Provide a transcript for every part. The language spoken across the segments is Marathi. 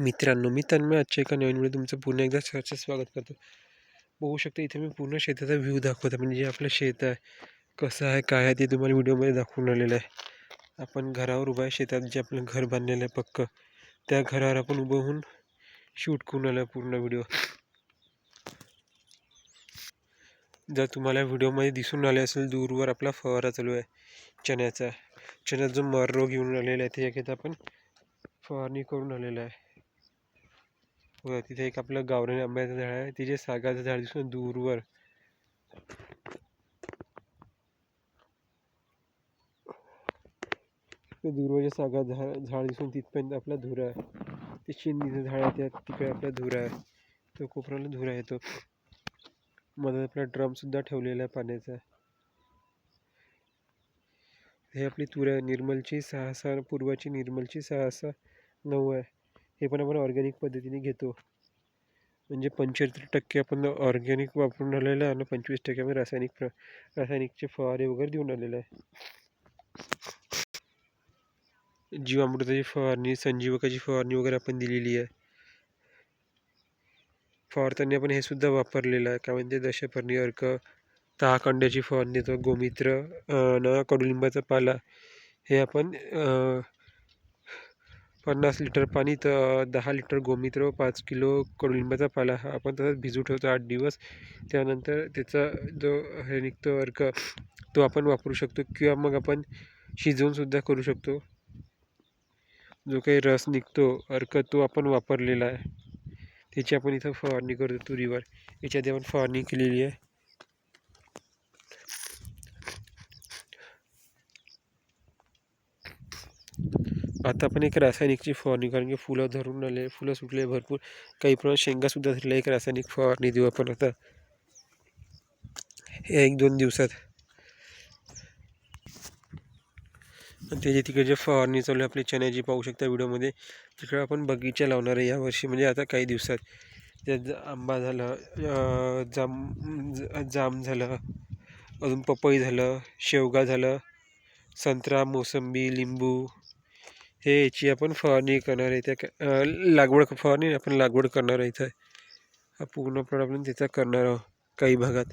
मित्रांनो मी तन्मय आजच्या एका नवीन वेळी तुमचं पुन्हा एकदा सहर्ष स्वागत करतो. बघू शकता इथे मी पूर्ण शेताचा व्ह्यू दाखवतो म्हणजे जे आपलं शेत आहे कसं आहे काय आहे ते तुम्हाला व्हिडिओमध्ये दाखवून आलेलं आहे. आपण घरावर उभं आहे शेतात जे आपलं घर बांधलेलं आहे पक्कं त्या घरावर आपण उभं होऊन शूट करून आलं आहे पूर्ण व्हिडिओ. जर तुम्हाला व्हिडिओमध्ये दिसून आले असेल दूरवर आपला फवारा चालू आहे चण्याचा. चण्यात जो मर रोग येऊन आलेला आहे त्याच्याकरिता आपण फवारणी करून आलेला आहे. व तिथे एक आपलं गावरान आंब्याचं झाड आहे. तिचे सागाचं झाड दिसून दूरवर. दूरवरच्या दूरवरचे सागा झाड झाड दिसून तिथपर्यंत आपला धुरा आहे. ते चिंदीचं झाड आहे त्या तिकडे आपला धुरा आहे. तो कोपऱ्याला धुरा येतो. मध्ये आपला ड्रमसुद्धा ठेवलेला आहे पाण्याचा. हे आपली तूर आहे निर्मलची सहा सहा पूर्वाची निर्मलची सहा सहा नऊ आहे. हे पण आपण ऑर्गॅनिक पद्धतीने घेतो. म्हणजे पंच्याहत्तर टक्के आपण ऑर्गॅनिक वापरून आलेलं आहे आणि पंचवीस टक्के आपण रासायनिक प्र रासायनिकचे फवारे वगैरे देऊन आलेले आहे. जीवामृताची फवारणी संजीवकाची फवारणी वगैरे आपण दिलेली आहे. फवारताना आपण हे सुद्धा वापरलेलं आहे. काय म्हणते? दशपर्णी अर्क तहाकांड्याची फवारणी देतो. गोमित्र न कडुलिंबाचा पाला हे आपण पन्नास लिटर पाणी तर दहा लिटर गोमित्र पाच किलो कडुलिंबाचा पाला हा आपण तसाच भिजू ठेवतो आठ दिवस. त्यानंतर त्याचा जो हे निघतो अर्क तो आपण वापरू शकतो किंवा मग आपण शिजवूनसुद्धा करू शकतो. जो काही रस निघतो अर्क तो आपण वापरलेला आहे. त्याची आपण इथं फवारणी करतो तुरीवर. याच्यात आपण फवारणी केलेली आहे. आता आपण एक रासायनिकची फवारणी कारण की फुलं धरून आले फुलं सुटले भरपूर. काही प्रमाणात शेंगासुद्धा धरल्या एक रासायनिक फवारणी देऊ आपण आता. हे एक दोन दिवसात. आणि त्याची तिकडे जे फवारणी चालू आहे आपली चण्याची पाहू शकता व्हिडिओमध्ये तिकडे आपण बगीचा लावणार आहे यावर्षी म्हणजे आता काही दिवसात. त्यात आंबा झालं जाम जाम झालं अजून पपई झालं शेवगा झालं संत्रा मोसंबी लिंबू. हे याची आपण फवारणी करणार आहे. त्या लागवड फवारणी आपण लागवड करणार आहे इथं. हा पूर्ण प्लॉट आपण तिथं करणार आहोत काही भागात.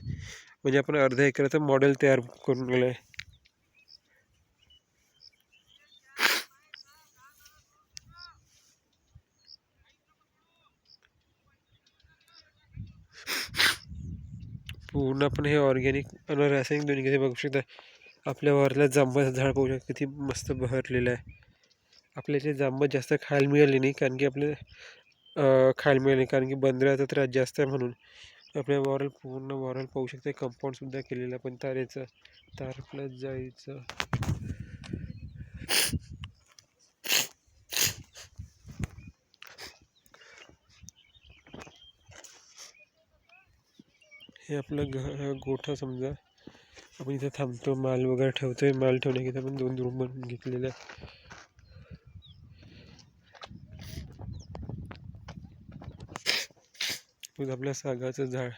म्हणजे आपण अर्धा एकराचं मॉडेल तयार करून गेलं आहे. पूर्ण आपण हे ऑर्गॅनिक आणि रासायनिक दोन्ही किती बघू शकता. आपल्या वरला जांभळाचं झाड पाहू शकता किती मस्त बहरलेलं आहे. आपल्या इथे जांबा जास्त खायला मिळाली नाही कारण की आपले खायला मिळाले कारण की बंदराचा त्रास जास्त आहे म्हणून. आपल्या वॉरल पूर्ण वॉरल पाहू शकते कंपाऊंडसुद्धा केलेलं आहे पण तारेचं तार प्लस जायचं. हे आपलं घ गोठा समजा. आपण इथं थांबतो माल वगैरे ठेवतोय माल ठेवण्याकरिता आपण दोन रूम बनवून घेतलेल्या मग आपल्या सागाचं झाड.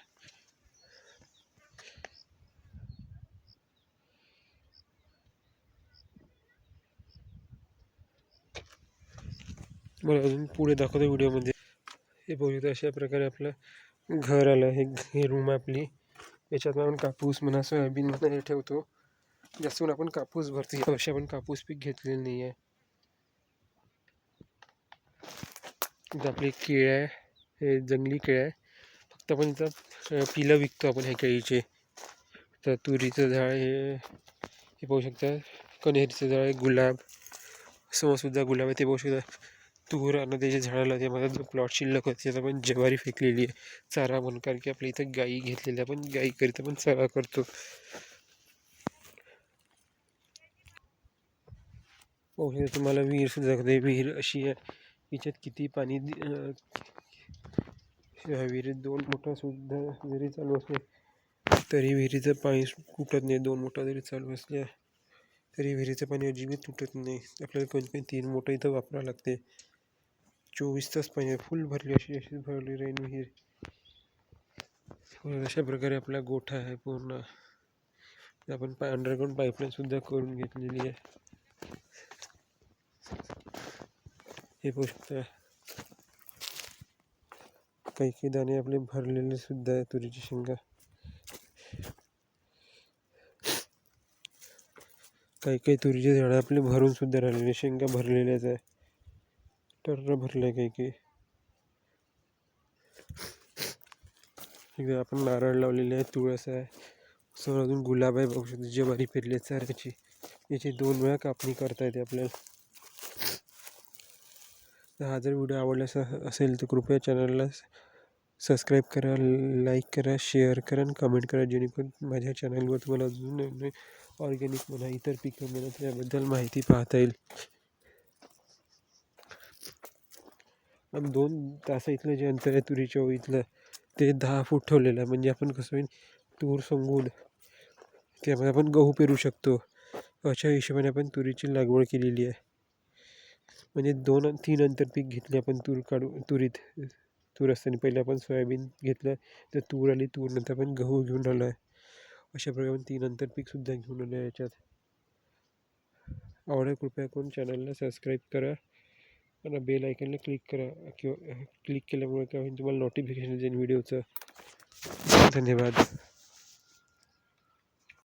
मला अजून पुढे दाखवतो व्हिडिओमध्ये. हे बघू अशा प्रकारे आपलं घर आलं. हे हे रूम आपली. याच्यात आपण कापूस म्हणा सोयाबीन म्हणा हे ठेवतो. जास्त करून आपण कापूस भरतो. यावर्षी आपण कापूस पीक घेतलेलं नाही आहे आपली केळ आहे. हे जंगली केळ आहे. तर आपण इथं पिलं विकतो आपण ह्या केळीचे. तर तुरीचं झाड हे हे पाहू शकता. कण्हेरीचं झाड आहे गुलाब. समोरसुद्धा गुलाब आहे ते पाहू शकता. तूर आणि त्याच्या झाडाला ते माझा जो प्लॉट शिल्लक होते त्यात पण ज्वारी फेकलेली आहे. चारा म्हणून कारण की आपल्या इथं गाई घेतलेल्या पण गाईकरिता पण चारा करतो. पाहू तुम्हाला विहीरसुद्धा दाखवते. विहीर अशी आहे. याच्यात किती पाणी विहिरीत दोन मोठा सुद्धा जरी चालू असले तरी विहिरीचं पाणी तुटत नाही. दोन मोठा जरी चालू असल्या तरी विहिरीचं पाणी अजिबात तुटत नाही. आपल्याला कोणते तीन मोठं इथं वापरावं लागते. चोवीस तास पाणी फुल भरली अशी अशी भरली राहील विहीर. अशा प्रकारे आपला गोठा आहे पूर्ण. आपण पाय अंडरग्राऊंड पाईपलाईनसुद्धा करून घेतलेली आहे. हे पाहू शकता. काही काही दाणे आपले भरलेले सुद्धा आहे तुरीची शेंगा. काही काही तुरीचे झाडं आपले भरून सुद्धा राहिलेले शेंगा भरलेल्याच आहे. टर्र भरले काही काही इकडे आपण नारळ लावलेले आहे तुळस आहे. समोर अजून गुलाब आहे बघू शकतो ज्वारी पेरली आहे चाऱ्याची याची दोन वेळा कापणी करता येते आपल्याला. हा जर व्हिडिओ आवडला असेल तर कृपया चॅनलला सबस्क्राईब करा लाईक करा शेअर करा आणि कमेंट करा. जेणेकरून माझ्या चॅनलवर तुम्हाला अजून ऑर्गॅनिक म्हणा इतर पिकं म्हणा त्याबद्दल माहिती पाहता येईल. आणि दोन तास इथलं जे अंतर आहे तुरीच्या ओळीतलं ते दहा फूट ठेवलेलं आहे. म्हणजे आपण कसं होईल तूर सोंगून त्यामध्ये आपण गहू पेरू शकतो. अशा हिशोबाने आपण तुरीची लागवड केलेली आहे. म्हणजे दोन तीन अंतर पीक घेतले आपण तूर काढू तुरीत. तूर असताना पहिले आपण सोयाबीन घेतलं तर तूर आली तूर नंतर आपण गहू घेऊन आलो आहे. अशा प्रकारे आपण तीन नंतर पीकसुद्धा घेऊन आलो आहे याच्यात. आवडेल कृपया करून चॅनलला सबस्क्राईब करा आणि बेल आयकनला क्लिक करा किंवा क्लिक केल्यामुळे काय होईल तुम्हाला नोटिफिकेशन देईन व्हिडिओचं. धन्यवाद.